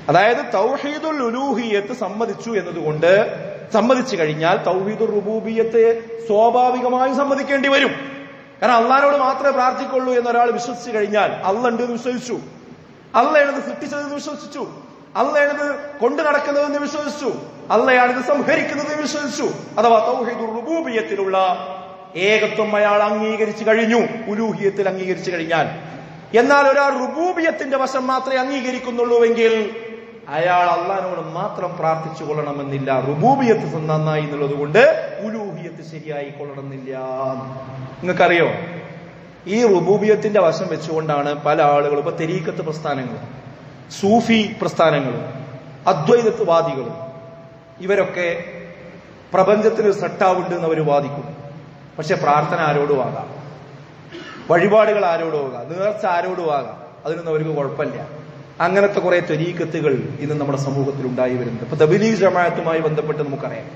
അതായത് തൗഹീദുൽ ഉലൂഹിയത്ത് സമ്മതിച്ചു എന്നതുകൊണ്ട് സമ്മതിച്ചു കഴിഞ്ഞാൽ തൗഹീദുൽ റുബൂബിയത്തെ സ്വാഭാവികമായും സമ്മതിക്കേണ്ടി വരും. കാരണം അള്ളഹാനോട് മാത്രമേ പ്രാർത്ഥിക്കുള്ളൂ എന്നൊരാൾ വിശ്വസിച്ചു കഴിഞ്ഞാൽ അള്ള ഉണ്ട് എന്ന് വിശ്വസിച്ചു. അള്ളയാണിത് സൃഷ്ടിച്ചതെന്ന് വിശ്വസിച്ചു. അള്ളയാണിത് കൊണ്ടു നടക്കുന്നതെന്ന് വിശ്വസിച്ചു. അള്ളയാണിത് സംഹരിക്കുന്നത് വിശ്വസിച്ചു. അഥവാ തൗഹീദുൽ റുബൂബിയത്തിലുള്ള ഏകത്വം അയാൾ അംഗീകരിച്ചു കഴിഞ്ഞു. ഉലൂഹിയത്തിൽ അംഗീകരിച്ചു കഴിഞ്ഞാൽ. എന്നാൽ ഒരാൾ റുബൂബിയത്തിന്റെ വശം മാത്രമേ അംഗീകരിക്കുന്നുള്ളൂവെങ്കിൽ അയാൾ അള്ളഹാനോട് മാത്രം പ്രാർത്ഥിച്ചു കൊള്ളണമെന്നില്ല. റുബൂബിയത്ത് നന്നായി എന്നുള്ളത് കൊണ്ട് ഉലൂഹിയത്ത് ശരിയായി കൊള്ളണമെന്നില്ല. നിങ്ങൾക്കറിയോ? ഈ റുബൂബിയത്തിന്റെ വശം വെച്ചുകൊണ്ടാണ് പല ആളുകളും ഇപ്പൊ തെരീക്കത്ത് പ്രസ്ഥാനങ്ങൾ സൂഫി പ്രസ്ഥാനങ്ങൾ അദ്വൈതത്വവാദികൾ ഇവരൊക്കെ പ്രപഞ്ചത്തിന് സട്ടാവുണ്ട് എന്ന് അവർ വാദിക്കും. പക്ഷെ പ്രാർത്ഥന ആരോടും ആകാം. വഴിപാടുകൾ ആരോടും ആകാം. നേർച്ച ആരോടും ആകാം. അതിനൊന്നും അവർക്ക് കുഴപ്പമില്ല. അങ്ങനത്തെ കുറെ തൊരീക്കത്തുകൾ ഇന്ന് നമ്മുടെ സമൂഹത്തിൽ ഉണ്ടായി വരുന്നുണ്ട്. ഇപ്പൊ തബിലീഗ് ജമാഅത്തുമായി ബന്ധപ്പെട്ട് നമുക്കറിയാം.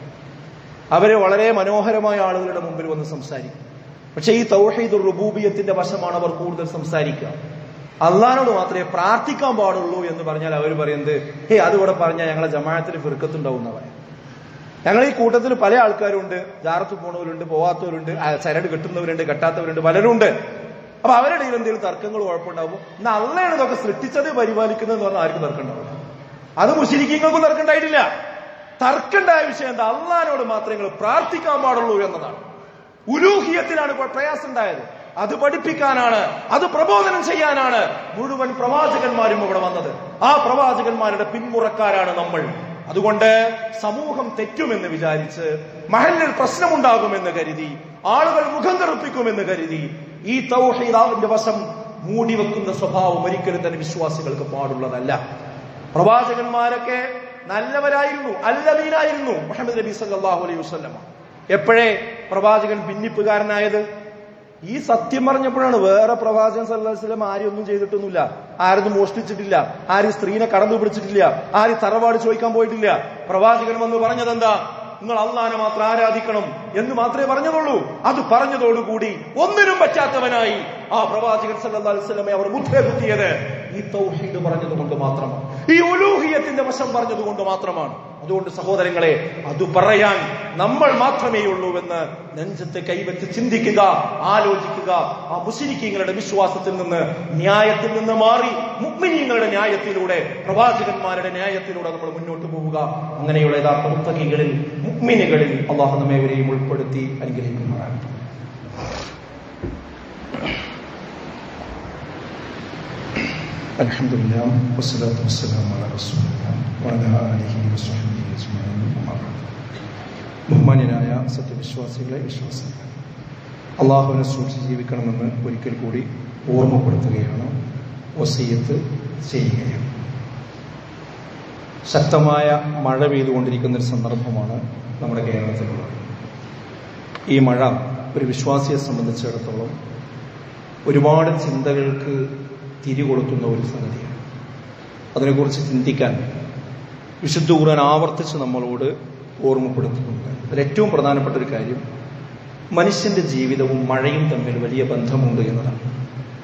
അവരെ വളരെ മനോഹരമായ ആളുകളുടെ മുമ്പിൽ വന്ന് സംസാരിക്കും. പക്ഷെ ഈ തൗഹീദ് റുബൂബിയത്തിന്റെ വശമാണ് അവർ കൂടുതൽ സംസാരിക്കുക. അള്ളഹാനോട് മാത്രമേ പ്രാർത്ഥിക്കാൻ പാടുള്ളൂ എന്ന് പറഞ്ഞാൽ അവർ പറയുന്നത് ഹേ അതിവിടെ പറഞ്ഞാൽ ഞങ്ങളെ ജമാഅത്തിന് ഫിർക്കത്തുണ്ടാവും എന്ന് പറയാം. ഞങ്ങൾ ഈ കൂട്ടത്തിൽ പല ആൾക്കാരുണ്ട്. ജാറത്ത് പോണവരുണ്ട് പോവാത്തവരുണ്ട് ചരട് കെട്ടുന്നവരുണ്ട് കെട്ടാത്തവരുണ്ട് പലരുണ്ട്. അപ്പൊ അവരുടെ ഇടയിൽ എന്തെങ്കിലും തർക്കങ്ങൾ കുഴപ്പമുണ്ടാവും എന്നാൽ അള്ളയാണ് ഇതൊക്കെ സൃഷ്ടിച്ചത് പരിപാലിക്കുന്നത് എന്ന് പറഞ്ഞാൽ ആർക്കും തർക്കം അത് മുസ്ലിങ്ങൾക്കും തർക്കം ഉണ്ടായിട്ടില്ല തർക്കണ്ടായ വിഷയം എന്താ? അള്ളഹാനോട് മാത്രമേ നിങ്ങൾ പ്രാർത്ഥിക്കാൻ പാടുള്ളൂ എന്നതാണ്. ഉലൂഹിയത്തിലാണ് പ്രയാസം ഉണ്ടായത് അത് പഠിപ്പിക്കാനാണ് അത് പ്രബോധനം ചെയ്യാനാണ് മുഴുവൻ പ്രവാചകന്മാരും ഇവിടെ വന്നത്. ആ പ്രവാചകന്മാരുടെ പിന്മുറക്കാരാണ് നമ്മൾ. അതുകൊണ്ട് സമൂഹം തെറ്റുമെന്ന് വിചാരിച്ച് മഹലിൽ പ്രശ്നമുണ്ടാകുമെന്ന് കരുതി ആളുകൾ മുഖം കറുപ്പിക്കുമെന്ന് കരുതി ഈ തൗഹീദാവിന്റെ വശം മൂടിവെക്കുന്ന സ്വഭാവം ഒരിക്കലും തന്നെ വിശ്വാസികൾക്ക് പാടുള്ളതല്ല. പ്രവാചകന്മാരൊക്കെ നല്ലവരായിരുന്നു അല്ലവീനായിരുന്നു മുഹമ്മദ് നബി സല്ലാഹു അലൈഹി വസല്ലമ എപ്പോഴേ പ്രവാചകൻ ഭിന്നിപ്പുകാരനായത്? ഈ സത്യം പറഞ്ഞപ്പോഴാണ്. വേറെ പ്രവാചകൻ വസല്ലം ആരും ഒന്നും ചെയ്തിട്ടൊന്നുമില്ല. ആരും മോഷ്ടിച്ചിട്ടില്ല. ആരും സ്ത്രീനെ കടന്നു പിടിച്ചിട്ടില്ല. ആരും തറവാട് ചോദിക്കാൻ പോയിട്ടില്ല. പ്രവാചകൻ വന്ന് പറഞ്ഞതെന്താ? നിങ്ങൾ അള്ളാനെ മാത്രം ആരാധിക്കണം എന്ന് മാത്രമേ പറഞ്ഞതുള്ളൂ. അത് പറഞ്ഞതോടുകൂടി ഒന്നിനും പറ്റാത്തവനായി ആ പ്രവാചകൻ വസല്ലമയെ അവർ മുദ്ര കുത്തിയത് ഈ തൗഹീദ് പറഞ്ഞതുകൊണ്ട് മാത്രമാണ്. ഈ ഉലൂഹിയത്തിന്റെ വശം പറഞ്ഞതുകൊണ്ട് മാത്രമാണ്. അതുകൊണ്ട് സഹോദരങ്ങളെ അത് പറയാൻ നമ്മൾ മാത്രമേ ഉള്ളൂ എന്ന് നെഞ്ചത്തെ കൈവച്ച് ചിന്തിക്കുക ആലോചിക്കുക ആ മുസ്ലിക്കീങ്ങളുടെ വിശ്വാസത്തിൽ നിന്ന് ന്യായത്തിൽ നിന്ന് മാറി മുഗ്മിനീങ്ങളുടെ ന്യായത്തിലൂടെ പ്രവാചകന്മാരുടെ ന്യായത്തിലൂടെ നമ്മൾ മുന്നോട്ട് പോവുക അങ്ങനെയുള്ള യഥാർത്ഥ മുത്തകികളിൽ മുഗ്മിനുകളിൽ അള്ളാഹു നമ്മേവരെയും ഉൾപ്പെടുത്തി അനുഗ്രഹിക്കുന്നതാണ് الحمد لله والصلاة والسلام على رسول الله وعلى آله وصحبه أجمعين أما بعد ബഹുമാന്യനായ സത്യവിശ്വാസികളെ വിശ്വാസം അള്ളാഹുവിനെ സൂക്ഷിച്ച് ജീവിക്കണമെന്ന് ഒരിക്കൽ കൂടി ഓർമ്മപ്പെടുത്തുകയാണ് ഒസീയത്ത് ചെയ്യുകയാണ്. ശക്തമായ മഴ പെയ്തുകൊണ്ടിരിക്കുന്ന ഒരു സന്ദർഭമാണ് നമ്മുടെ കേരളത്തിലുള്ളത്. ഈ മഴ ഒരു വിശ്വാസിയെ സംബന്ധിച്ചിടത്തോളം ഒരുപാട് ചിന്തകൾക്ക് തിരികൊളുത്തുന്ന ഒരു സംഗതിയാണ്. അതിനെക്കുറിച്ച് ചിന്തിക്കാൻ വിശുദ്ധ ഖുർആൻ ആവർത്തിച്ച് നമ്മളോട് ഓർമ്മപ്പെടുത്തുന്നുണ്ട്. അതിൽ ഏറ്റവും പ്രധാനപ്പെട്ട ഒരു കാര്യം മനുഷ്യന്റെ ജീവിതവും മഴയും തമ്മിൽ വലിയ ബന്ധമുണ്ട് എന്നതാണ്.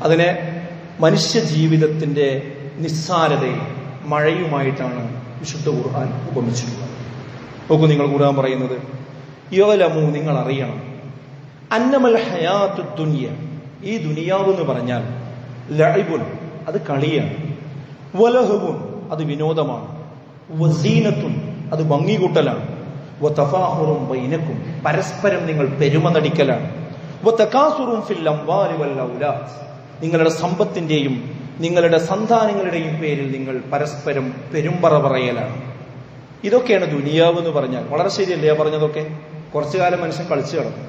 അതിനെ മനുഷ്യ ജീവിതത്തിന്റെ നിസ്സാരതയിൽ മഴയുമായിട്ടാണ് വിശുദ്ധ ഖുർആൻ ഉപമിച്ചിട്ടുള്ളത്. നോക്കൂ നിങ്ങൾ ഖുർആൻ പറയുന്നത് യോലമു നിങ്ങൾ അറിയണം അന്നമൽ ഹയാത്തു ദുനിയ ഈ ദുനിയാവ് എന്ന് പറഞ്ഞാൽ ലഴിബുൻ അത് കളിയാണ്. വലഹുബുൻ അത് വിനോദമാണ്. അത് ഭംഗികൂട്ടലാണ്. വതഫാഹുറും ബൈനക്കും പരസ്പരം നിങ്ങൾ പെരുമ നടിക്കലാണ്. വതകാസുറും ഫിൽ അംവാലി വൽ ഔലാദ് നിങ്ങളുടെ സമ്പത്തിന്റെയും നിങ്ങളുടെ സന്താനങ്ങളുടെയും പേരിൽ നിങ്ങൾ പരസ്പരം പെരുമ്പറ പറയലാണ്. ഇതൊക്കെയാണ് ദുനിയാവ് എന്ന് പറഞ്ഞാൽ. വളരെ ശരിയല്ലേ പറഞ്ഞതൊക്കെ? കുറച്ചു കാലം മനുഷ്യൻ കളിച്ചു കിടക്കും.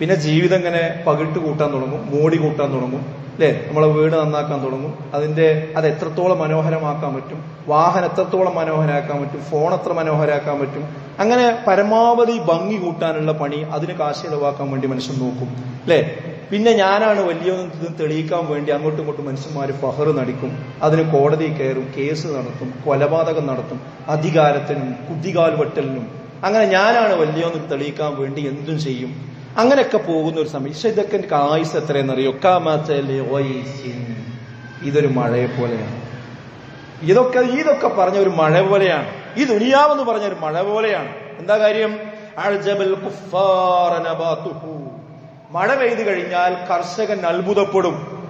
പിന്നെ ജീവിതം ഇങ്ങനെ പകിട്ട് കൂട്ടാൻ തുടങ്ങും മോടി കൂട്ടാൻ തുടങ്ങും. അല്ലേ നമ്മളെ വീട് നന്നാക്കാൻ തുടങ്ങും. അതിന്റെ അത് എത്രത്തോളം മനോഹരമാക്കാൻ പറ്റും? വാഹനം എത്രത്തോളം മനോഹരമാക്കാൻ പറ്റും? ഫോൺ എത്ര മനോഹരമാക്കാൻ പറ്റും? അങ്ങനെ പരമാവധി ഭംഗി കൂട്ടാനുള്ള പണി അതിന് കാശ് ഇളവാക്കാൻ വേണ്ടി മനുഷ്യൻ നോക്കും. അല്ലേ പിന്നെ ഞാനാണ് വലിയതെന്ന് തെളിയിക്കാൻ വേണ്ടി അങ്ങോട്ടും ഇങ്ങോട്ടും മനുഷ്യന്മാർ ഫഹർ നടിക്കും. അതിന് കോടതി കയറും കേസ് നടത്തും കൊലപാതകം നടത്തും അധികാരത്തിനും കുതികാൽ വെട്ടലിനും അങ്ങനെ ഞാനാണ് വലിയതെന്ന് തെളിയിക്കാൻ വേണ്ടി എന്തും ചെയ്യും. അങ്ങനെയൊക്കെ പോകുന്ന ഒരു സമയം. പക്ഷെ ഇതൊക്കെ എനിക്ക് ആയുസ് എത്രയെന്നറിയോ. ഇതൊരു മഴയെ പോലെയാണ്. ഇതൊക്കെ ഇതൊക്കെ പറഞ്ഞ ഒരു മഴ പോലെയാണ്. ഈ ദുനിയാവെന്ന് പറഞ്ഞ ഒരു മഴ പോലെയാണ്. എന്താ കാര്യം. മഴ പെയ്തു കഴിഞ്ഞാൽ കർഷകൻ അത്ഭുതപ്പെടും.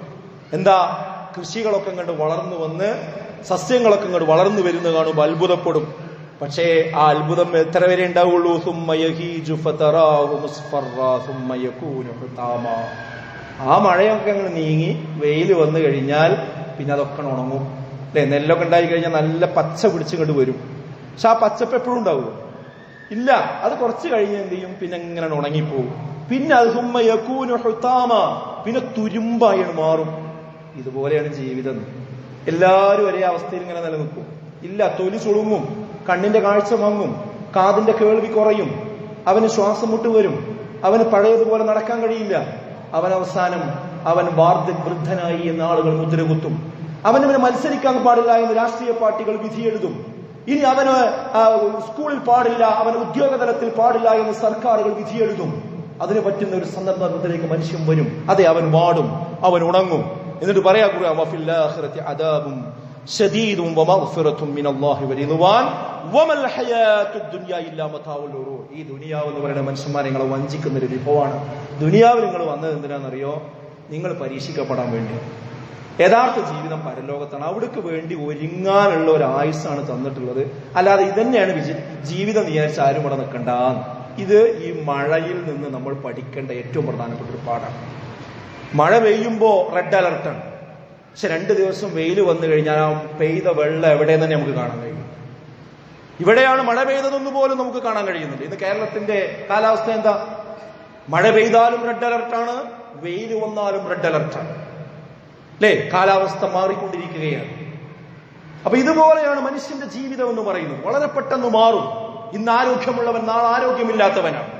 എന്താ? കൃഷികളൊക്കെ ഇങ്ങോട്ട് വളർന്നു വന്ന് സസ്യങ്ങളൊക്കെ ഇങ്ങോട്ട് വളർന്നു വരുന്ന കാണുമ്പോൾ അത്ഭുതപ്പെടും. പക്ഷേ ആ അത്ഭുതം എത്ര വരെ ഉണ്ടാവുള്ളൂ. ആ മഴയൊക്കെ അങ്ങ് നീങ്ങി വെയിൽ വന്നു കഴിഞ്ഞാൽ പിന്നെ അതൊക്കെ ഉണങ്ങും. അല്ലെ? നെല്ലൊക്കെ ഉണ്ടായി കഴിഞ്ഞാൽ നല്ല പച്ച പിടിച്ചിങ്ങോട്ട് വരും. പക്ഷെ ആ പച്ചപ്പ് എപ്പോഴും ഉണ്ടാവുമോ? ഇല്ല. അത് കുറച്ച് കഴിഞ്ഞ് എന്ത് ചെയ്യും? പിന്നെ ഇങ്ങനെ ഉണങ്ങിപ്പോവും. പിന്നെ ഹുതാമ പിന്നെ തുരുമ്പായി മാറും. ഇതുപോലെയാണ് ജീവിതം. എല്ലാവരും ഒരേ അവസ്ഥയിൽ ഇങ്ങനെ നിലനിൽക്കും. ഇല്ല തൊലി ചുളുങ്ങും. കണ്ണിന്റെ കാഴ്ച മങ്ങും കാതിന്റെ കേൾവി കുറയും അവന് ശ്വാസം മുട്ടുവരും അവന് പഴയതുപോലെ നടക്കാൻ കഴിയില്ല. അവൻ അവസാനം അവൻ വാർദ്ധ വൃദ്ധനായി എന്ന ആളുകൾ മുദ്രകുത്തും. അവനവന് മത്സരിക്കാൻ പാടില്ല എന്ന് രാഷ്ട്രീയ പാർട്ടികൾ വിധിയെഴുതും ഇനി അവന് സ്കൂളിൽ പാടില്ല അവന് ഉദ്യോഗതലത്തിൽ പാടില്ല എന്ന് സർക്കാരുകൾ വിധിയെഴുതും അതിന് പറ്റുന്ന ഒരു സന്ദർഭത്തിലേക്ക് മനുഷ്യൻ വരും. അതെ അവൻ വാടും അവൻ ഉണങ്ങും. എന്നിട്ട് പറയാ ഖുർആൻ വഫിൽ ومغفرة من الله വമഗ്ഫിറത്തും മിനല്ലാഹി വരിദ്വാൻ. വമൽ إلا متاع ഗുറൂർ ഈ ദുനിയാവ് എന്ന് പറയുന്ന മനുഷ്യന്മാരെ നിങ്ങളെ വഞ്ചിക്കുന്ന ഒരു വിഭവമാണ്. ദുനിയാവിൽ നിങ്ങൾ വന്നത് എന്തിനാണെന്നറിയോ? നിങ്ങൾ പരീക്ഷിക്കപ്പെടാൻ വേണ്ടി. യഥാർത്ഥ ജീവിതം പരലോകത്താണ്. അവിടേക്ക് വേണ്ടി ഒരുങ്ങാനുള്ള ഒരു ആയുസ്സാണ് തന്നിട്ടുള്ളത്. അല്ലാതെ ഇതന്നെയാണ് വിജ- ജീവിതം വിചാരിച്ച് ആരും ഇവിടെ നിൽക്കണ്ട ഇത് ഈ മഴയിൽ നിന്ന് നമ്മൾ പഠിക്കേണ്ട ഏറ്റവും പ്രധാനപ്പെട്ട ഒരു പാഠമാണ് മഴ പെയ്യുമ്പോ റെഡ് അലർട്ടാണ് പക്ഷെ രണ്ട് ദിവസം വെയിൽ വന്നു കഴിഞ്ഞാൽ ആ പെയ്ത വെള്ളം എവിടെ തന്നെ നമുക്ക് കാണാൻ കഴിയും. ഇവിടെയാണ് മഴ പെയ്തതെന്ന് പോലും നമുക്ക് കാണാൻ കഴിയുന്നുണ്ട്. ഇന്ന് കേരളത്തിന്റെ കാലാവസ്ഥ എന്താ? മഴ പെയ്താലും റെഡ് അലർട്ടാണ് വെയിൽ വന്നാലും റെഡ് അലർട്ടാണ് അല്ലേ? കാലാവസ്ഥ മാറിക്കൊണ്ടിരിക്കുകയാണ്. അപ്പൊ ഇതുപോലെയാണ് മനുഷ്യന്റെ ജീവിതം എന്ന് പറയുന്നത്. വളരെ പെട്ടെന്ന് മാറും. ഇന്ന് ആരോഗ്യമുള്ളവൻ നാളെ ആരോഗ്യമില്ലാത്തവനാണ്.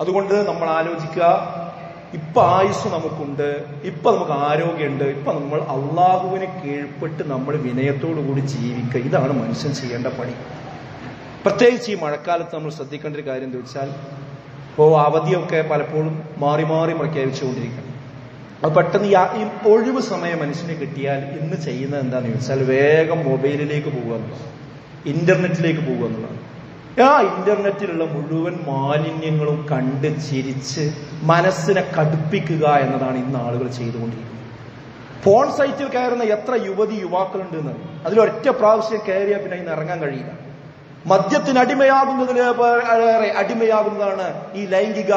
അതുകൊണ്ട് നമ്മൾ ആലോചിക്കുക ഇപ്പൊ ആയുസ് നമുക്കുണ്ട് ഇപ്പൊ നമുക്ക് ആരോഗ്യമുണ്ട് ഇപ്പൊ നമ്മൾ അള്ളാഹുവിനെ കീഴ്പ്പെട്ട് നമ്മൾ വിനയത്തോടു കൂടി ജീവിക്കുക. ഇതാണ് മനുഷ്യൻ ചെയ്യേണ്ട പണി. പ്രത്യേകിച്ച് ഈ മഴക്കാലത്ത് നമ്മൾ ശ്രദ്ധിക്കേണ്ട ഒരു കാര്യം എന്താ വെച്ചാൽ ഇപ്പോൾ അവധിയൊക്കെ പലപ്പോഴും മാറി മാറി പ്രഖ്യാപിച്ചുകൊണ്ടിരിക്കണം അത് പെട്ടെന്ന് ഈ ഒഴിവ് സമയം മനുഷ്യന് കിട്ടിയാൽ ഇന്ന് ചെയ്യുന്നത് എന്താണെന്ന് ചോദിച്ചാൽ വേഗം മൊബൈലിലേക്ക് പോകുക എന്നുള്ളതാണ്. ഇന്റർനെറ്റിലേക്ക് പോകുക എന്നുള്ളതാണ്. ആ ഇന്റർനെറ്റിലുള്ള മുഴുവൻ മാലിന്യങ്ങളും കണ്ട് ചിരിച്ച് മനസ്സിനെ കടുപ്പിക്കുക എന്നതാണ് ഇന്ന് ആളുകൾ ചെയ്തുകൊണ്ടിരിക്കുന്നത്. ഫോൺ സൈറ്റിൽ കയറുന്ന എത്ര യുവതി യുവാക്കളുണ്ട് എന്ന് അതിലൊറ്റ പ്രാവശ്യം കയറിയാൽ പിന്നെ അതിന് ഇറങ്ങാൻ കഴിയില്ല. മദ്യത്തിന് അടിമയാകുന്നതിന് ഏറെ അടിമയാകുന്നതാണ് ഈ ലൈംഗിക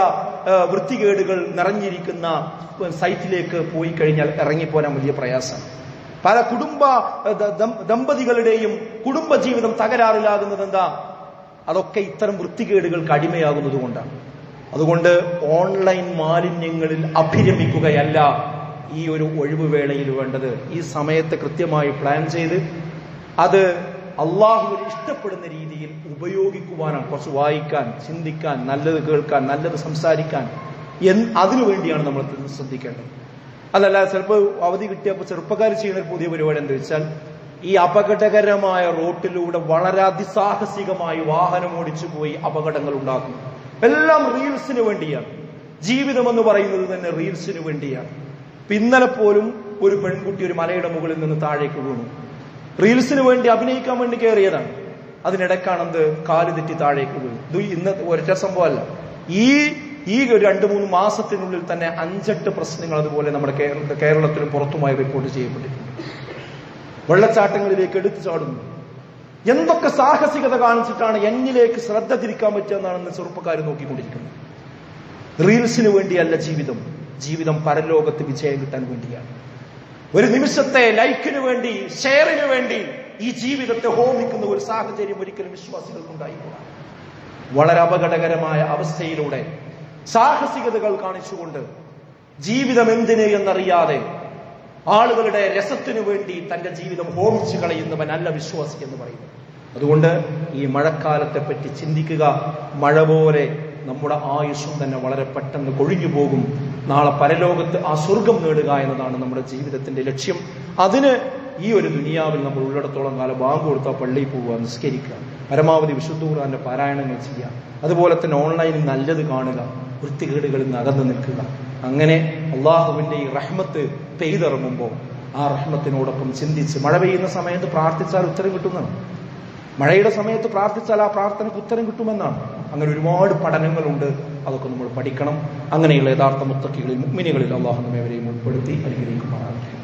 വൃത്തികേടുകൾ നിറഞ്ഞിരിക്കുന്ന സൈറ്റിലേക്ക് പോയി കഴിഞ്ഞാൽ ഇറങ്ങിപ്പോരാൻ വലിയ പ്രയാസം. പല കുടുംബ ദമ്പതികളുടെയും കുടുംബ ജീവിതം കുടുംബജീവിതം തകരാറിലാകുന്നത് എന്താ? അതൊക്കെ ഇത്തരം വൃത്തികേടുകൾക്ക് അടിമയാകുന്നത് കൊണ്ടാണ്. അതുകൊണ്ട് ഓൺലൈൻ മാലിന്യങ്ങളിൽ അഭിരമിക്കുകയല്ല ഈ ഒരു ഒഴിവുവേളയിൽ വേണ്ടത്. ഈ സമയത്ത് കൃത്യമായി പ്ലാൻ ചെയ്ത് അത് അള്ളാഹുവിന് ഇഷ്ടപ്പെടുന്ന രീതിയിൽ ഉപയോഗിക്കുവാനാണ്. കുറച്ച് വായിക്കാൻ ചിന്തിക്കാൻ നല്ലത് കേൾക്കാൻ നല്ലത് സംസാരിക്കാൻ അതിനു വേണ്ടിയാണ് നമ്മൾ ശ്രദ്ധിക്കേണ്ടത്. അതല്ല ചിലപ്പോൾ അവധി കിട്ടിയപ്പോൾ ചെറുപ്പക്കാർ ചെയ്യുന്ന ഒരു പുതിയ പരിപാടി എന്താ വെച്ചാൽ ഈ അപകടകരമായ റോട്ടിലൂടെ വളരെ അതിസാഹസികമായി വാഹനം ഓടിച്ചു പോയി അപകടങ്ങൾ ഉണ്ടാക്കും എല്ലാം റീൽസിന് വേണ്ടിയാണ്. ജീവിതം എന്ന് പറയുന്നത് തന്നെ റീൽസിന് വേണ്ടിയാണ്. പിന്നലെ പോലും ഒരു പെൺകുട്ടി ഒരു മലയുടെ മുകളിൽ നിന്ന് താഴേക്ക് വീണു. റീൽസിന് വേണ്ടി അഭിനയിക്കാൻ വേണ്ടി കയറിയതാണ്. അതിനിടക്കാണെന്ത് കാൽ തെറ്റി താഴേക്ക് വീണു. ഇത് ഇന്ന് ഒരൊറ്റ സംഭവമല്ല. ഈ ഈ ഒരു രണ്ട് മൂന്ന് മാസത്തിനുള്ളിൽ തന്നെ അഞ്ചെട്ട് പ്രശ്നങ്ങൾ അതുപോലെ നമ്മുടെ കേരള കേരളത്തിലും പുറത്തുമായി റിപ്പോർട്ട് ചെയ്യപ്പെട്ടിട്ടുണ്ട്. വെള്ളച്ചാട്ടങ്ങളിലേക്ക് എടുത്തു ചാടുന്നു. എന്തൊക്കെ സാഹസികത കാണിച്ചിട്ടാണ് എന്നിലേക്ക് ശ്രദ്ധ തിരിക്കാൻ പറ്റുമെന്നാണ് ചെറുപ്പക്കാർ നോക്കിക്കൊണ്ടിരിക്കുന്നത് റീൽസിന് വേണ്ടിയല്ല ജീവിതം. ജീവിതം പരലോകത്ത് വിജയം കിട്ടാൻ വേണ്ടിയാണ്. ഒരു നിമിഷത്തെ ലൈക്കിന് വേണ്ടി ഷെയറിന് വേണ്ടി ഈ ജീവിതത്തെ ഹോമിക്കുന്ന ഒരു സാഹചര്യം ഒരിക്കലും വിശ്വാസികൾക്കുണ്ടായിക്കൂടാ വളരെ അപകടകരമായ അവസ്ഥയിലൂടെ സാഹസികതകൾ കാണിച്ചുകൊണ്ട് ജീവിതം എന്തിന് എന്നറിയാതെ ആളുകളുടെ രസത്തിനു വേണ്ടി തന്റെ ജീവിതം ഹോമിച്ചു കളയുന്നവനല്ല വിശ്വാസി എന്ന് പറയുന്നു അതുകൊണ്ട് ഈ മഴക്കാലത്തെ പറ്റി ചിന്തിക്കുക. മഴ പോലെ നമ്മുടെ ആയുസ്സും തന്നെ വളരെ പെട്ടെന്ന് കൊഴിഞ്ഞു പോകും. നാളെ പരലോകത്ത് ആ സ്വർഗം നേടുക എന്നതാണ് നമ്മുടെ ജീവിതത്തിന്റെ ലക്ഷ്യം. അതിന് ഈ ഒരു ദുനിയാവിൽ നമ്മൾ ഉള്ളിടത്തോളം കാലം ബാങ്ക് കൊടുത്താൽ പള്ളിയിൽ പോവുക നിസ്കരിക്കുക. പരമാവധി വിശുദ്ധ ഖുർആന്റെ പാരായണങ്ങൾ ചെയ്യുക. അതുപോലെ തന്നെ ഓൺലൈനിൽ നല്ലത് കാണുക. വൃത്തികേടുകളിൽ നിന്ന് അകന്നു നിൽക്കുക. അങ്ങനെ അള്ളാഹുവിന്റെ ഈ റഹ്മത്ത് പെയ്തിറങ്ങുമ്പോൾ ആ റഹ്മത്തിനോടൊപ്പം ചിന്തിച്ച് മഴ പെയ്യുന്ന സമയത്ത് പ്രാർത്ഥിച്ചാൽ ഉത്തരം കിട്ടുന്നതാണ് മഴയുടെ സമയത്ത് പ്രാർത്ഥിച്ചാൽ ആ പ്രാർത്ഥനയ്ക്ക് ഉത്തരം കിട്ടുമെന്നാണ്. അങ്ങനെ ഒരുപാട് പഠനങ്ങളുണ്ട് അതൊക്കെ നമ്മൾ പഠിക്കണം. അങ്ങനെയുള്ള യഥാർത്ഥ മുത്തക്കികളിൽ മുഗ്മിനികളിൽ അള്ളാഹു നമ്മെ ഉൾപ്പെടുത്തി ഉൾപ്പെടുത്തി